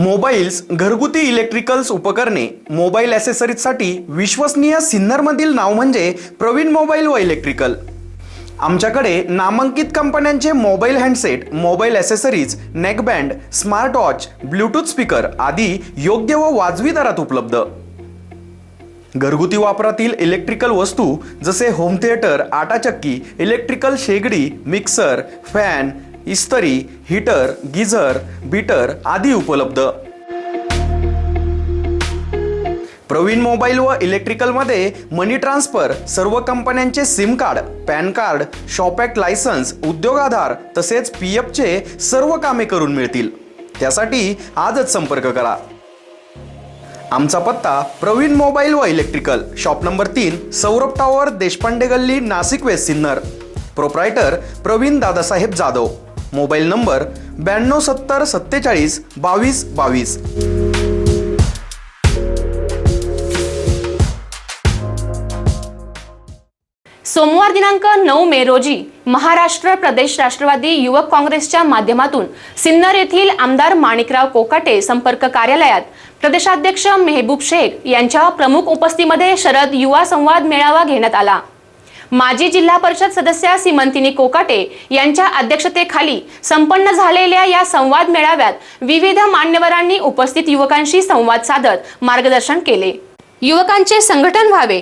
Mobiles घरगुती electricals उपकरणे mobile ॲसेसरीजसाठी विश्वसनीय सिन्नरमधील नाव म्हणजे प्रवीण मोबाईल व इलेक्ट्रिकल आमच्याकडे नामांकित कंपन्यांचे mobile handset mobile accessories neckband smart watch bluetooth speaker आदी योग्य व वाजवी दरात उपलब्ध. घरगुती वापरातील इलेक्ट्रिकल वस्तू जसे होम थिएटर आटाचक्की इलेक्ट्रिकल शेगडी मिक्सर फॅन इस्तरी हीटर गिझर बीटर आदी उपलब्ध. प्रवीण मोबाईल व इलेक्ट्रिकलमध्ये मनी ट्रान्सफर सर्व कंपन्यांचे SIM card PAN card shop act licence उद्योग आधार तसेच पी एफचे सर्व कामे करून मिळतील. त्यासाठी आजच संपर्क करा. आमचा पत्ता प्रवीण मोबाईल व इलेक्ट्रिकल शॉप नंबर तीन सौरभ टॉवर देशपांडे गल्ली Nashik west Sinnar. Proprietor Praveen Dadasaheb Jadhav. Mobile number ब्याण्णव सत्तर सत्तेचाळीस बावीस बावीस. सोमवार दिनांक नऊ मे रोजी महाराष्ट्र प्रदेश राष्ट्रवादी युवक काँग्रेसच्या माध्यमातून सिन्नर येथील आमदार माणिकराव कोकाटे संपर्क कार्यालयात प्रदेशाध्यक्ष मेहबूब शेख यांच्या प्रमुख उपस्थितीमध्ये शरद युवा संवाद मेळावा घेण्यात आला. माजी जिल्हा परिषद सदस्या सीमंतिनी कोकाटे यांच्या अध्यक्षतेखाली संपन्न झालेल्या या संवाद मेळाव्यात विविध मान्यवरांनी उपस्थित युवकांशी संवाद साधत मार्गदर्शन केले. युवकांचे संघटन व्हावे.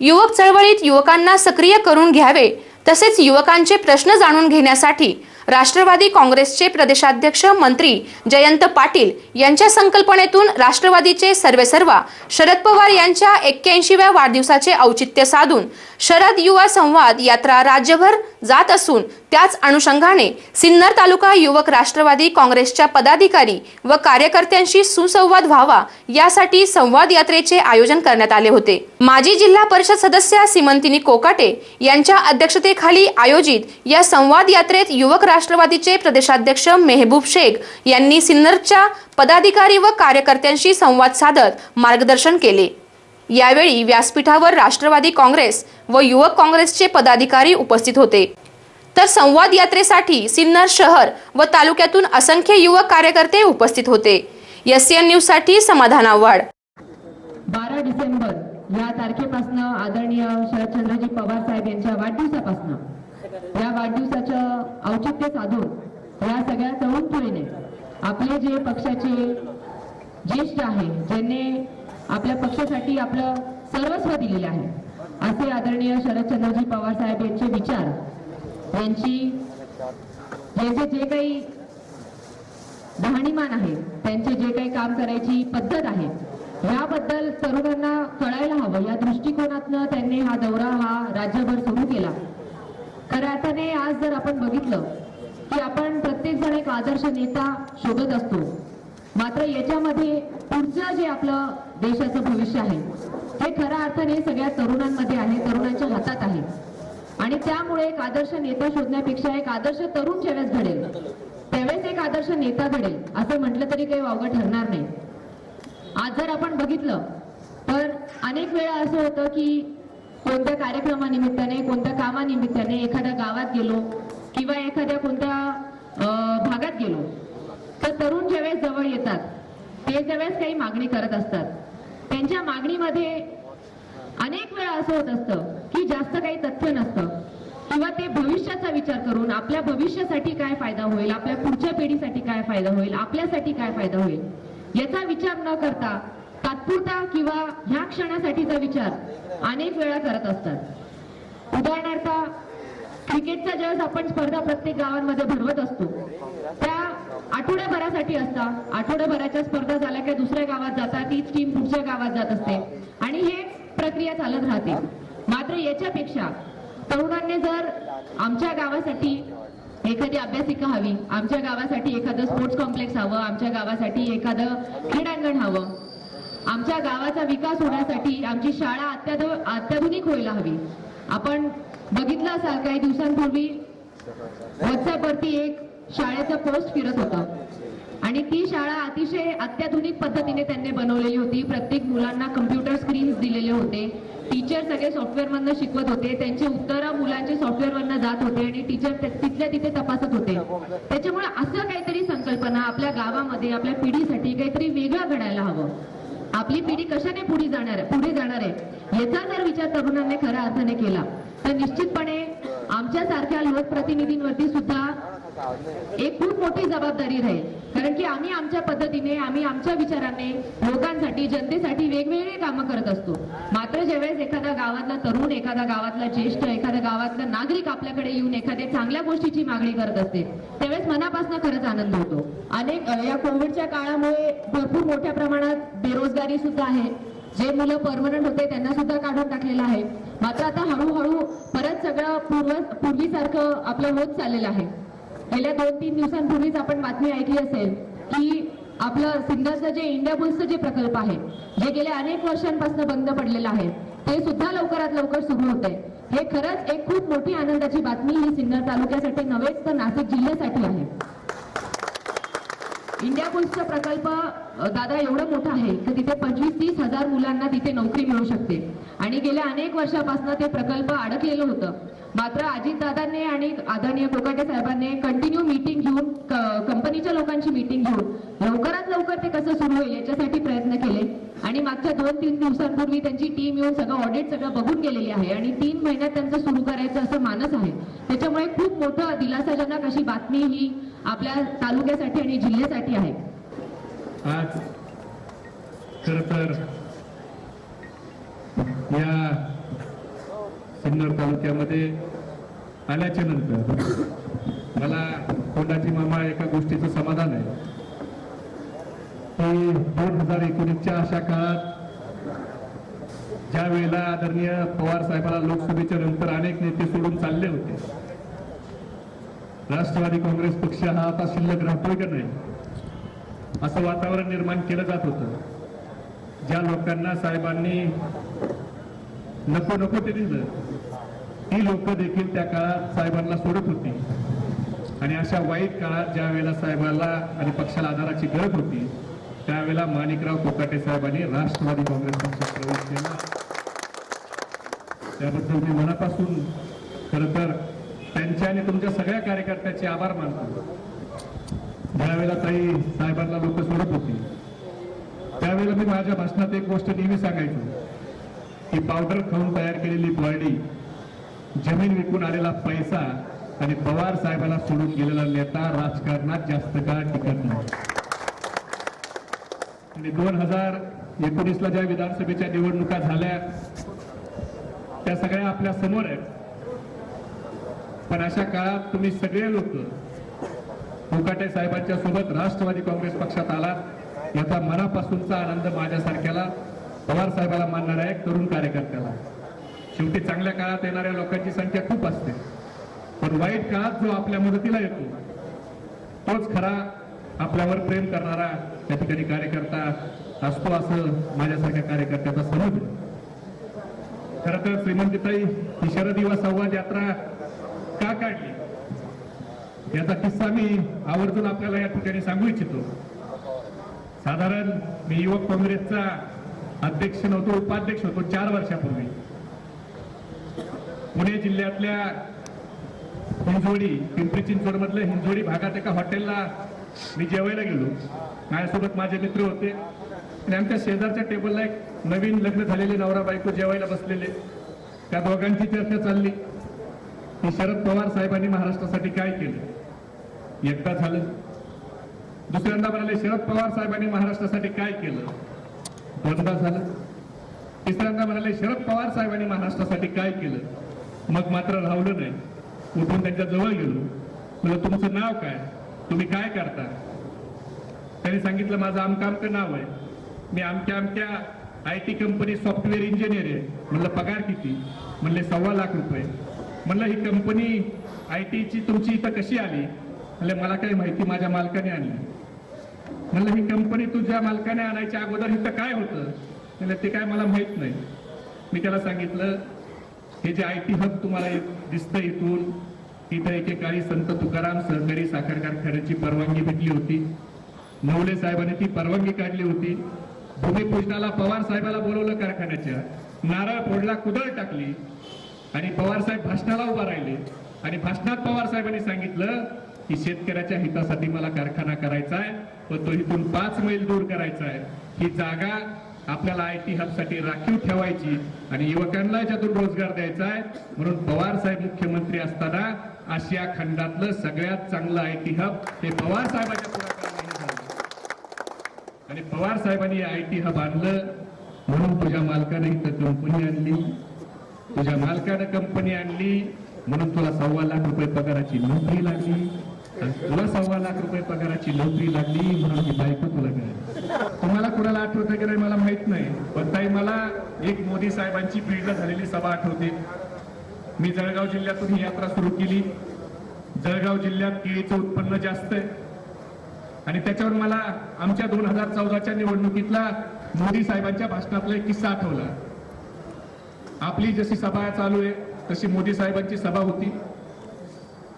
युवक चळवळीत युवकांना सक्रिय करून घ्यावे तसेच युवकांचे प्रश्न जाणून घेण्यासाठी राष्ट्रवादी काँग्रेसचे प्रदेशाध्यक्ष मंत्री जयंत पाटील यांच्या संकल्पनेतून राष्ट्रवादीचे सर्वेसर्वा शरद पवार यांच्या एक्क्याऐंशीव्या वाढदिवसाचे औचित्य साधून शरद युवा संवाद यात्रा राज्यभर जात असून त्याच अनुषंगाने सिन्नर तालुका युवक राष्ट्रवादी काँग्रेसच्या पदाधिकारी व कार्यकर्त्यांशी सुसंवाद व्हावा यासाठी संवाद यात्रेचे आयोजन करण्यात आले होते. माजी जिल्हा परिषद सदस्या सिमंतिनी कोकाटे यांच्या अध्यक्षतेखाली आयोजित या संवाद यात्रेत युवक राष्ट्रवादीचे प्रदेशाध्यक्ष मेहबूब शेख यांनी सिन्नरच्या पदाधिकारी व कार्यकर्त्यांशी संवाद साधत मार्गदर्शन केले. यावेळी व्यासपीठावर राष्ट्रवादी काँग्रेस व युवक काँग्रेसचे पदाधिकारी उपस्थित होते. तर संवाद यात्रेसाठी सिन्नर शहर व तालुक्यातून असंख्य युवक कार्यकर्ते उपस्थित होते. एस एन न्यूजसाठी समाधान आव्हाड. बारा डिसेंबर या तारखेपासून आदरणीय शरदचंद्रजी पवार साहेब यांच्या वाढदिवसापासून. या वाढदिवसाचं औचित्य साधून या सगळ्या तरुण पिढीने आपले जे पक्षाचे ज्येष्ठ आहे ज्यांनी आपल्या पक्षासाठी आपलं सर्वस्व दिलेलं आहे असे आदरणीय शरदचंद्रजी पवार साहेब यांचे विचार यांची यांचे जे काही राहणीमान आहे त्यांचे जे काही काम करायची पद्धत आहे याबद्दल तरुणांना कळायला हवं. या दृष्टिकोनातनं त्यांनी हा दौरा हा राज्यभर सुरू केला. खऱ्या अर्थाने आज जर आपण बघितलं की आपण प्रत्येक जण एक आदर्श नेता शोधत असतो. मात्र याच्यामध्ये पुढचं जे आपलं देशाचं भविष्य आहे हे खऱ्या अर्थाने सगळ्या तरुणांमध्ये आहे तरुणांच्या हातात आहे. आणि त्यामुळे एक आदर्श नेता शोधण्यापेक्षा एक आदर्श तरुण ज्यावेळेस घडेल त्यावेळेस एक आदर्श नेता घडेल असं म्हटलं तरी काही वावगं ठरणार नाही. आज जर आपण बघितलं तर अनेक वेळा असं होतं की कोणत्या कार्यक्रमानिमित्ताने कोणत्या कामानिमित्ताने एखाद्या गावात गेलो किंवा एखाद्या कोणत्या भागात गेलो तर तरुण ज्यावेळेस जवळ येतात ते ज्यावेळेस काही मागणी करत असतात. त्यांच्या मागणीमध्ये अनेक वेळा असं होत असतं की जास्त काही तथ्य नसतं. किंवा ते भविष्याचा विचार करून आपल्या भविष्यासाठी काय फायदा होईल आपल्या पुढच्या पिढीसाठी काय फायदा होईल आपल्यासाठी काय फायदा होईल याचा विचार न करता तात्पुरता किंवा ह्या क्षणासाठीचा विचार अनेक वेळा करत असतात. उदाहरणार्थ क्रिकेटच्या ज्यावेळेस आपण स्पर्धा प्रत्येक गावांमध्ये भरवत असतो त्या आठवड्याभरासाठी असतात आठवड्याभराच्या स्पर्धा झाल्या की दुसऱ्या गावात जातात तीच टीम पुढच्या गावात जात असते. आणि हे प्रक्रिया चालत राहते. मात्र याच्यापेक्षा तरुणांनी जर आमच्या गावासाठी एखादी अभ्यासिका हवी आमच्या गावासाठी एखादं स्पोर्ट्स कॉम्प्लेक्स हवं आमच्या गावासाठी एखादं क्रीडांगण हवं आमच्या गावाचा विकास होण्यासाठी आमची शाळा अत्याधु अत्याधुनिक व्हायला हवी. आपण बघितलं असाल काही दिवसांपूर्वी व्हॉट्सअपवरती एक शाळेचा पोस्ट फिरत होता. आणि ती शाळा अतिशय अत्याधुनिक पद्धतीने त्यांनी बनवलेली होती. प्रत्येक मुलांना कम्प्युटर स्क्रीन्स दिलेले होते. टीचर सगळे सॉफ्टवेअरमधनं शिकवत होते. त्यांची उत्तरं मुलांचे सॉफ्टवेअरमधनं जात होते आणि टीचर तिथल्या तिथे तपासत होते. त्याच्यामुळे असं काहीतरी संकल्पना आपल्या गावामध्ये आपल्या पिढीसाठी काहीतरी वेगळं घडायला हवं. आपली पिढी कशाने पुढे जाणार आहे पुढे जाणार आहे याचा जर विचार तरुणांनी खऱ्या अर्थाने केला तर निश्चितपणे आमच्या सारख्या लोकप्रतिनिधींवरती सुद्धा एक खूप मोठी जबाबदारी राहील. कारण की आम्ही आमच्या पद्धतीने आम्ही आमच्या विचाराने लोकांसाठी जनतेसाठी वेगवेगळे कामं करत असतो. मात्र ज्यावेळेस एखाद्या गावातला तरुण एखाद्या गावातला ज्येष्ठ एखाद्या गावातला नागरिक आपल्याकडे येऊन एखाद्या चांगल्या गोष्टीची मागणी करत असते त्यावेळेस मनापासून खरंच आनंद होतो. अनेक या कोविडच्या काळामुळे भरपूर मोठ्या प्रमाणात बेरोजगारी सुद्धा आहे. जे मुलं परमनंट होते त्यांना सुद्धा काढून टाकलेलं आहे. मात्र आता हळूहळू परत सगळं पूर्व पूर्वीसारखं आपलं होत चाललेलं आहे. गेल्या दोन तीन दिवसांपूर्वीच आपण बातमी ऐकली असेल की आपलं सिन्नरचं जे इंडिया बुल्सचं जे प्रकल्प आहे जे गेल्या अनेक वर्षांपासून बंद पडलेलं आहे ते सुद्धा लवकरात लवकर सुरू होते. हे खरंच एक खूप मोठी आनंदाची बातमी ही सिन्नर तालुक्यासाठी नव्हेच तर नाशिक जिल्ह्यासाठी आहे. इंडिया पोस्टचा प्रकल्प दादा एवढं मोठा आहे की तिथे पंचवीस तीस हजार मुलांना तिथे नोकरी मिळू शकते. आणि गेल्या अनेक वर्षापासून ते प्रकल्प अडकलेलं होतं. मात्र अजित दादांनी आणि आदरणीय कोकाटे साहेबांनी कंटिन्यू मीटिंग घेऊन कंपनीच्या लोकांची मीटिंग घेऊन लवकरात लवकर ते कसं सुरू होईल याच्यासाठी प्रयत्न केले. आणि मागच्या दोन तीन दिवसांपूर्वी त्यांची टीम येऊन सगळं ऑडिट सगळं बघून गेलेली आहे. आणि तीन महिन्यात त्यांचं सुरू करायचं असं मानस आहे. त्याच्यामुळे खूप मोठं दिलासाजनक अशी बातमी ही आपल्या तालुक्यासाठी आणि जिल्ह्यासाठी आहे. आज खर तर या सिन्नर तालुक्यामध्ये आल्याच्यानंतर मला कोंडाची मामा एका गोष्टीचं समाधान आहे. की दोन हजार एकोणीसच्या अशा काळात ज्या वेळेला आदरणीय पवार साहेबांना लोकसभेच्या नंतर अनेक नेते सोडून चालले होते राष्ट्रवादी काँग्रेस पक्ष हा आता शिल्लक राहतोय का नाही असं वातावरण निर्माण केलं जात होतं. ज्या लोकांना साहेबांनी नको नको ते दिलं ती लोक देखील त्या काळात साहेबांना सोडत होती. आणि अशा वाईट काळात ज्या वेळेला साहेबांना आणि पक्षाला आधाराची गरज होती त्यावेळेला माणिकराव कोकाटे साहेबांनी राष्ट्रवादी काँग्रेस पक्षात प्रवेश केला. त्याबद्दल मी मनापासून खर तर त्यांच्या आणि तुमच्या सगळ्या कार्यकर्त्याचे आभार मानतो. ज्यावेळेला ताई साहेबांना लोक सोडत होती त्यावेळेला मी माझ्या भाषणात एक गोष्ट नेहमी सांगायचो की पावडर खाऊन तयार केलेली बॉडी जमीन विकून आलेला पैसा आणि पवार साहेबांना सोडून गेलेला नेता राजकारणात जास्त काळ टिकत नाही. आणि दोन हजार एकोणीसला ज्या विधानसभेच्या निवडणुका झाल्या त्या सगळ्या आपल्यासमोर आहेत. पण अशा काळात तुम्ही सगळे लोक मुकाटे साहेबांच्या सोबत राष्ट्रवादी काँग्रेस पक्षात आलात. याचा मनापासूनचा आनंद माझ्यासारख्याला पवार साहेबाला मानणाऱ्या एक तरुण कार्यकर्त्याला. शेवटी चांगल्या काळात येणाऱ्या लोकांची संख्या खूप असते. पण वाईट काळात जो आपल्या मदतीला येतो तोच खरा आपल्यावर प्रेम करणारा त्या ठिकाणी कार्यकर्ता असतो असं माझ्यासारख्या कार्यकर्त्याचा समज खर तर श्रीमंतीताई ही शरद युवा संवाद यात्रा का काढली? याचा किस्सा मी आवर्जून आपल्याला या ठिकाणी सांगू इच्छितो. साधारण मी युवक काँग्रेसचा अध्यक्ष नव्हतो उपाध्यक्ष होतो चार वर्षापूर्वी. पुणे जिल्ह्यातल्या हिंजोडी पिंपरी चिंचवड मधल्या हिंजोडी भागात एका हॉटेलला मी जेवायला गेलो. माझ्यासोबत माझे मित्र होते. आणि आमच्या शेजारच्या टेबलला एक नवीन लग्न झालेले नवरा बायको जेवायला बसलेले. त्या दोघांची चर्चा चालली. की शरद पवार साहेबांनी महाराष्ट्रासाठी काय केलं? एकदा झालं. दुसऱ्यांदा म्हणाले शरद पवार साहेबांनी महाराष्ट्रासाठी काय केलं? दोनदा झालं. तिसऱ्यांदा म्हणाले शरद पवार साहेबांनी महाराष्ट्रासाठी काय केलं? मग मात्र राहवलं नाही. उठून त्यांच्या जवळ गेलो. म्हणजे तुमचं नाव काय? तुम्ही काय करता? त्यांनी सांगितलं माझं आमकामचं नाव आहे. मी आमच्या आमच्या I T company software engineer आहे. म्हणलं पगार किती? म्हणले सव्वा लाख रुपये. म्हणलं ही कंपनी आय टीची तुमची इथं कशी आली? म्हणले मला काही माहिती माझ्या मालकाने आणली. म्हणलं ही कंपनी तुझ्या मालकाने आणायच्या अगोदर इथं काय होतं? म्हणलं ते काय मला माहीत नाही. मी त्याला सांगितलं हे जे आय टी हब तुम्हाला दिसतं इथून इथं एकेकाळी संत तुकाराम सहकारी साखर कारखान्याची परवानगी भेटली होती. नवले साहेबांनी ती परवानगी काढली होती. भूमिपूजनाला पवार साहेबाला बोलवलं कारखान्याच्या. नारळ फोडला कुदळ टाकली. आणि पवार साहेब भाषणाला उभा राहिले. आणि भाषणात पवार साहेबांनी सांगितलं की शेतकऱ्याच्या हितासाठी मला कारखाना करायचा आहे पण तो इथून पाच मैल दूर करायचा आहे. ही जागा आपल्याला आय टी हबसाठी राखीव ठेवायची आणि युवकांना याच्यातून रोजगार द्यायचा आहे म्हणून पवार साहेब मुख्यमंत्री असताना आशिया खंडातलं सगळ्यात चांगलं आय टी हब हे पवार साहेबांच्या पुढाकाराने झालं. आणि पवार साहेबांनी आय टी हब आणलं म्हणून तुझ्या मालकाने इथं कंपनी आणली. तुझ्या मालकानं कंपनी आणली म्हणून तुला सव्वा लाख रुपये पगाराची नोकरी लागली. तुला सव्वा लाख रुपये पगाराची नोकरी लागली म्हणून ही बायको तुला मिळाली. तुम्हाला कुणाला आठवत की नाही मला माहीत नाही. पण ताई मला एक मोदी साहेबांची बीडला झालेली सभा आठवते. मी जळगाव जिल्ह्यातून ही यात्रा सुरू केली. जळगाव जिल्ह्यात केळीचं उत्पन्न जास्त आहे. आणि त्याच्यावर मला आमच्या दोन हजार चौदाच्या निवडणुकीतला मोदी साहेबांच्या भाषणातला एक किस्सा आठवला. आपली जशी सभा चालू आहे तशी मोदी साहेबांची सभा होती.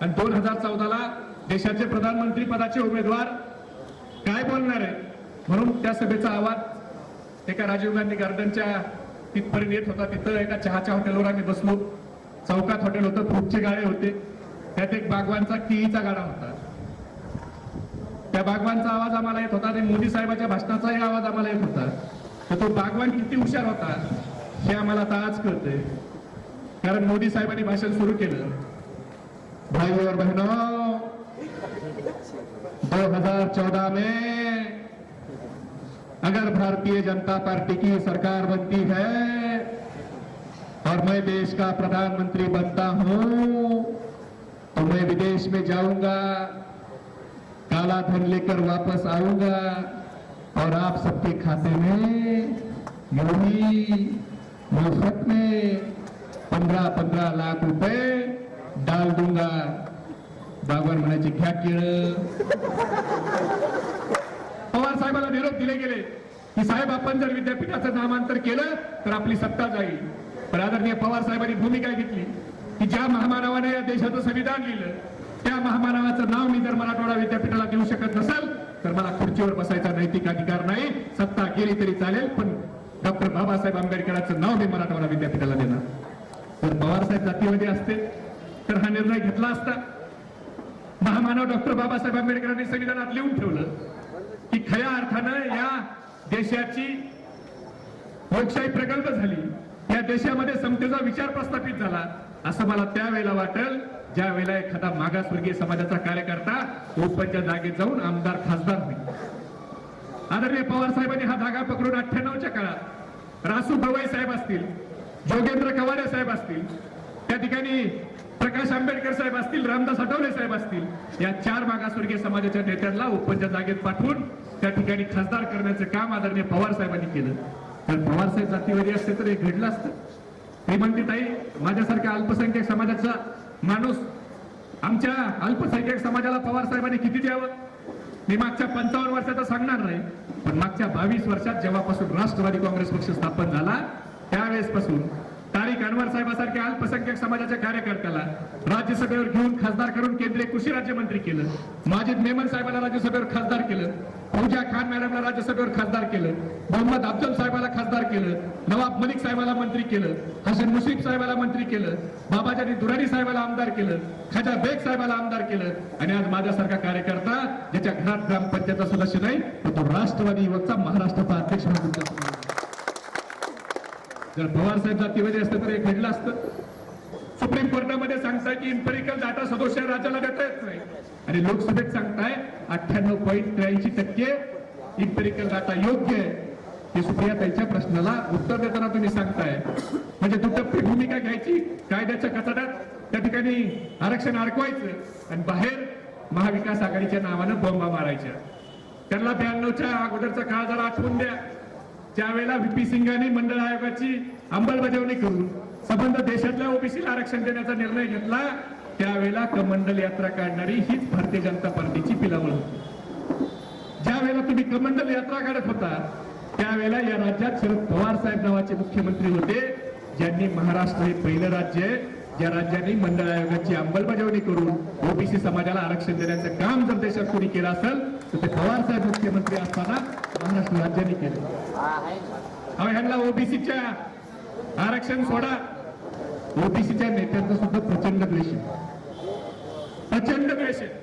आणि दोन हजार चौदाला देशाचे प्रधानमंत्री पदाचे उमेदवार काय बोलणार आहे? म्हणून त्या सभेचा आवाज एका राजीव गांधी गार्डनच्या तिथपर्यंत येत होता. तिथं एका चहाच्या हॉटेलवर आम्ही बसलो. चौकात हॉटेल होतं फ्रूटचे गाळे होते. त्यात एक बागवानचा केळीचा गाडा होता. त्या बागवानचा आवाज आम्हाला येत होता आणि मोदी साहेबाच्या भाषणाचाही आवाज आम्हाला येत होता. तर तो बागवान किती हुशार होता हे आम्हाला आता आज कळतंय. कारण मोदी साहेबांनी भाषण सुरू केलं. भाई और बहनों 2014 में अगर भारतीय जनता पार्टी की सरकार बनती है और मैं देश का प्रधानमंत्री बनता हूं। तो मैं विदेश में जाऊंगा काला धन लेकर वापस आऊंगा और आप सबके खाते में यूं मुफ्त में पंद्रह पंद्रह लाख रुपए डाल दूंगा। बागवान म्हणायचे घ्या केळ पवार साहेबाला निरोप दिले गेले की साहेब आपण जर विद्यापीठाचं नामांतर केलं तर आपली सत्ता जाईल. पण आदरणीय पवार साहेबांनी भूमिका घेतली की ज्या महामानवाने या देशाचं संविधान लिहिलं त्या महामानवाचं नाव मी जर मराठवाडा विद्यापीठाला देऊ शकत नसेल तर मला खुर्चीवर बसायचा नैतिक अधिकार नाही सत्ता गेली तरी चालेल पण डॉक्टर बाबासाहेब आंबेडकरांचं नाव मी मराठवाडा विद्यापीठाला देणार. जर पवारसाहेब जातीमध्ये असते तर हा निर्णय घेतला असता. महामानव डॉक्टर बाबासाहेब आंबेडकरांनी संविधानात लिहून ठेवलं की खऱ्या अर्थानं या देशाची लोकशाही प्रगल्भ झाली. या देशामध्ये समतेचा विचार प्रस्थापित झाला. असं मला त्यावेळेला वाटेल ज्या वेळेला एखादा मागासवर्गीय समाजाचा कार्यकर्ता ओपनच्या जागेत जाऊन आमदार खासदार होईल. आदरणीय पवार साहेबांनी हा धागा पकडून अठ्ठ्याण्णवच्या काळात रासू भवाई साहेब असतील जोगेंद्र कवाडे साहेब असतील त्या ठिकाणी प्रकाश आंबेडकर साहेब असतील रामदास आठवले साहेब असतील या चार मागासवर्गीय समाजाच्या नेत्यांना ओपनच्या जागेत पाठवून त्या ठिकाणी खासदार करण्याचं काम आदरणीय पवार साहेबांनी केलं. तर पवारसाहेब जातीवादी असते तर हे घडलं असतं. श्रीमंतीताई माझ्यासारख्या अल्पसंख्याक समाजाचा माणूस आमच्या अल्पसंख्याक समाजाला पवार साहेबांनी किती द्यावं? मी मागच्या पंचावन्न वर्षाचा सांगणार नाही पण मागच्या बावीस वर्षात जेव्हापासून राष्ट्रवादी काँग्रेस पक्ष स्थापन झाला त्यावेळेस पासून अनवर साहेबासारख्या अल्पसंख्याक समाजाच्या कार्यकर्त्याला राज्यसभेवर घेऊन खासदार करून केंद्रीय कृषी राज्यमंत्री केलं माजिद मेमन साहेबाला राज्यसभेवर खासदार केलं फौजा खान मॅडमला राज्यसभेवर खासदार केलं मोहम्मद अब्दुल साहेबाला खासदार केलं नवाब मलिक साहेबाला मंत्री केलं हसन मुश्रीफ साहेबाला मंत्री केलं बाबाजानी दुरानी साहेबाला आमदार केलं खाजा बेग साहेबाला आमदार केलं आणि आज माझ्यासारखा कार्यकर्ता ज्याच्या घरात ग्रामपंचायतचा सदस्य नाही तो राष्ट्रवादी युवकचा महाराष्ट्राचा अध्यक्ष म्हणून जर पवार साहेब जातीमध्ये असतं तर हे घडलं असतं. सुप्रीम कोर्टामध्ये सांगताय की इम्पेरिकल डाटा सदोष राज्याला देता येत नाही. आणि लोकसभेत सांगताय अठ्ठ्याण्णव पॉईंट त्र्याऐंशी टक्के इम्पेरिकल डाटा योग्य आहे. हे सुप्रिया त्यांच्या प्रश्नाला उत्तर देताना तुम्ही सांगताय. म्हणजे दुटप्पी भूमिका घ्यायची कायद्याच्या कचाट्यात त्या ठिकाणी आरक्षण अडकवायचं आणि बाहेर महाविकास आघाडीच्या नावानं बॉम्बा मारायच्या. त्यांना ब्याण्णवच्या अगोदरचा काळ जरा आठवून द्या. त्यावेळेला व्हीपी सिंगाने मंडळ आयोगाची अंमलबजावणी करून संबंध देशातल्या ओबीसीला आरक्षण देण्याचा निर्णय घेतला त्यावेळेला कमंडल यात्रा काढणारी हीच भारतीय जनता पार्टीची पिलावळ होती. ज्या वेळेला तुम्ही कमंडल यात्रा काढत होता त्यावेळेला या राज्यात शरद पवार साहेब नावाचे मुख्यमंत्री होते ज्यांनी महाराष्ट्र हे पहिलं राज्य आहे ज्या राज्यांनी मंडळ आयोगाची अंमलबजावणी करून ओबीसी समाजाला आरक्षण देण्याचं काम जर देशात कोणी केलं असेल तर ते पवार साहेब मुख्यमंत्री असताना महाराष्ट्र राज्याने केलं. अहो ह्यांना ओबीसीच्या आरक्षण सोडा. ओबीसीच्या नेत्यांचा सुद्धा प्रचंड द्वेष आहे. प्रचंड द्वेष आहे.